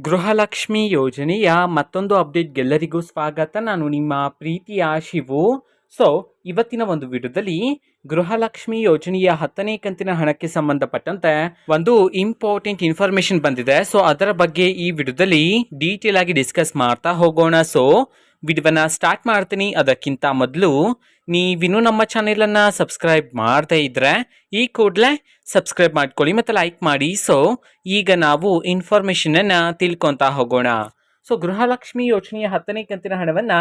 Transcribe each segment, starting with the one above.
ಗೃಹಲಕ್ಷ್ಮಿ ಯೋಜನೆಯ ಮತ್ತೊಂದು ಅಪ್ಡೇಟ್ಗೆಲ್ಲರಿಗೂ ಸ್ವಾಗತ. ನಾನು ನಿಮ್ಮ ಪ್ರೀತಿಯ ಶಿವು. ಸೊ ಇವತ್ತಿನ ಒಂದು ವಿಡಿಯೋದಲ್ಲಿ ಗೃಹಲಕ್ಷ್ಮಿ ಯೋಜನೆಯ ಹತ್ತನೇ ಕಂತಿನ ಹಣಕ್ಕೆ ಸಂಬಂಧಪಟ್ಟಂತೆ ಒಂದು ಇಂಪಾರ್ಟೆಂಟ್ ಇನ್ಫಾರ್ಮೇಶನ್ ಬಂದಿದೆ. ಸೊ ಅದರ ಬಗ್ಗೆ ಈ ವಿಡಿಯೋದಲ್ಲಿ ಡೀಟೇಲ್ ಆಗಿ ಡಿಸ್ಕಸ್ ಮಾಡ್ತಾ ಹೋಗೋಣ. ಸೊ ವಿಡಿಯೋನ ಸ್ಟಾರ್ಟ್ ಮಾಡ್ತೀನಿ. ಅದಕ್ಕಿಂತ ಮೊದಲು ನೀವಿನ್ನೂ ನಮ್ಮ ಚಾನೆಲನ್ನು ಸಬ್ಸ್ಕ್ರೈಬ್ ಮಾಡದೇ ಇದ್ದರೆ ಈ ಕೂಡಲೇ ಸಬ್ಸ್ಕ್ರೈಬ್ ಮಾಡ್ಕೊಳ್ಳಿ ಮತ್ತು ಲೈಕ್ ಮಾಡಿ. ಸೊ ಈಗ ನಾವು ಇನ್ಫಾರ್ಮೇಷನನ್ನು ತಿಳ್ಕೊತಾ ಹೋಗೋಣ. ಸೊ ಗೃಹಲಕ್ಷ್ಮಿ ಯೋಜನೆಯ ಹತ್ತನೇ ಕಂತಿನ ಹಣವನ್ನು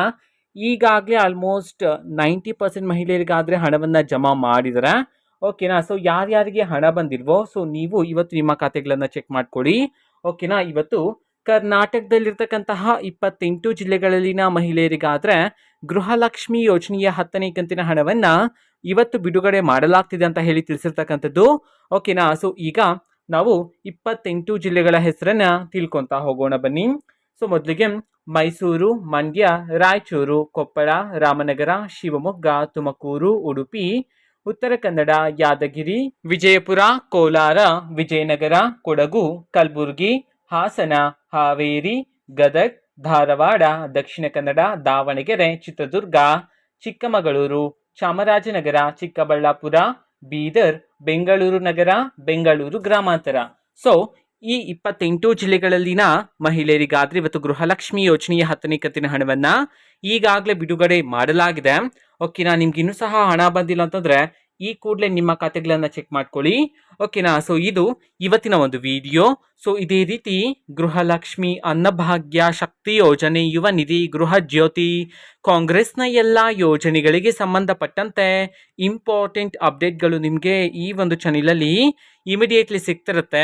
ಈಗಾಗಲೇ ಆಲ್ಮೋಸ್ಟ್ ನೈಂಟಿ ಪರ್ಸೆಂಟ್ ಮಹಿಳೆಯರಿಗಾದರೆ ಹಣವನ್ನು ಜಮಾ ಮಾಡಿದರೆ ಓಕೆನಾ ಸೊ ಯಾರ್ಯಾರಿಗೆ ಹಣ ಬಂದಿಲ್ವೋ? ಸೊ ನೀವು ಇವತ್ತು ನಿಮ್ಮ ಖಾತೆಗಳನ್ನು ಚೆಕ್ ಮಾಡ್ಕೊಳ್ಳಿ. ಓಕೆನಾ ಇವತ್ತು ಕರ್ನಾಟಕದಲ್ಲಿರ್ತಕ್ಕಂತಹ ಇಪ್ಪತ್ತೆಂಟು ಜಿಲ್ಲೆಗಳಲ್ಲಿನ ಮಹಿಳೆಯರಿಗಾದ್ರೆ ಗೃಹಲಕ್ಷ್ಮಿ ಯೋಜನೆಯ ಹತ್ತನೇ ಕಂತಿನ ಹಣವನ್ನು ಇವತ್ತು ಬಿಡುಗಡೆ ಮಾಡಲಾಗ್ತಿದೆ ಅಂತ ಹೇಳಿ ತಿಳಿಸಿರ್ತಕ್ಕಂಥದ್ದು. ಓಕೆನಾ ಸೊ ಈಗ ನಾವು ಇಪ್ಪತ್ತೆಂಟು ಜಿಲ್ಲೆಗಳ ಹೆಸರನ್ನ ತಿಳ್ಕೊತಾ ಹೋಗೋಣ ಬನ್ನಿ. ಸೊ ಮೊದಲಿಗೆ ಮೈಸೂರು, ಮಂಡ್ಯ, ರಾಯಚೂರು, ಕೊಪ್ಪಳ, ರಾಮನಗರ, ಶಿವಮೊಗ್ಗ, ತುಮಕೂರು, ಉಡುಪಿ, ಉತ್ತರ ಕನ್ನಡ, ಯಾದಗಿರಿ, ವಿಜಯಪುರ, ಕೋಲಾರ, ವಿಜಯನಗರ, ಕೊಡಗು, ಕಲಬುರಗಿ ಹಾಸನ, ಹಾವೇರಿ, ಗದಗ್, ಧಾರವಾಡ, ದಕ್ಷಿಣ ಕನ್ನಡ, ದಾವಣಗೆರೆ, ಚಿತ್ರದುರ್ಗ, ಚಿಕ್ಕಮಗಳೂರು, ಚಾಮರಾಜನಗರ, ಚಿಕ್ಕಬಳ್ಳಾಪುರ, ಬೀದರ್, ಬೆಂಗಳೂರು ನಗರ, ಬೆಂಗಳೂರು ಗ್ರಾಮಾಂತರ. ಸೊ ಈ ಇಪ್ಪತ್ತೆಂಟು ಜಿಲ್ಲೆಗಳಲ್ಲಿನ ಮಹಿಳೆಯರಿಗಾದ್ರೆ ಇವತ್ತು ಗೃಹಲಕ್ಷ್ಮಿ ಯೋಜನೆಯ ಹತ್ತನೇ ಕತ್ತಿನ ಹಣವನ್ನ ಈಗಾಗಲೇ ಬಿಡುಗಡೆ ಮಾಡಲಾಗಿದೆ. ಓಕೆನಾ ನಿಮ್ಗೆ ಇನ್ನೂ ಸಹ ಹಣ ಬಂದಿಲ್ಲ ಅಂತಂದ್ರೆ ಈ ಕೂಡಲೇ ನಿಮ್ಮ ಖಾತೆಗಳನ್ನು ಚೆಕ್ ಮಾಡ್ಕೊಳ್ಳಿ. ಓಕೆನಾ ಸೊ ಇದು ಇವತ್ತಿನ ಒಂದು ವಿಡಿಯೋ ಸೊ ಇದೇ ರೀತಿ ಗೃಹಲಕ್ಷ್ಮಿ ಅನ್ನಭಾಗ್ಯ ಶಕ್ತಿ ಯೋಜನೆ, ಯುವ ನಿಧಿ, ಗೃಹ ಜ್ಯೋತಿ, ಕಾಂಗ್ರೆಸ್ನ ಎಲ್ಲ ಯೋಜನೆಗಳಿಗೆ ಸಂಬಂಧಪಟ್ಟಂತೆ ಇಂಪಾರ್ಟೆಂಟ್ ಅಪ್ಡೇಟ್ಗಳು ನಿಮಗೆ ಈ ಒಂದು ಚಾನಲಲ್ಲಿ ಇಮಿಡಿಯೇಟ್ಲಿ ಸಿಗ್ತಿರುತ್ತೆ.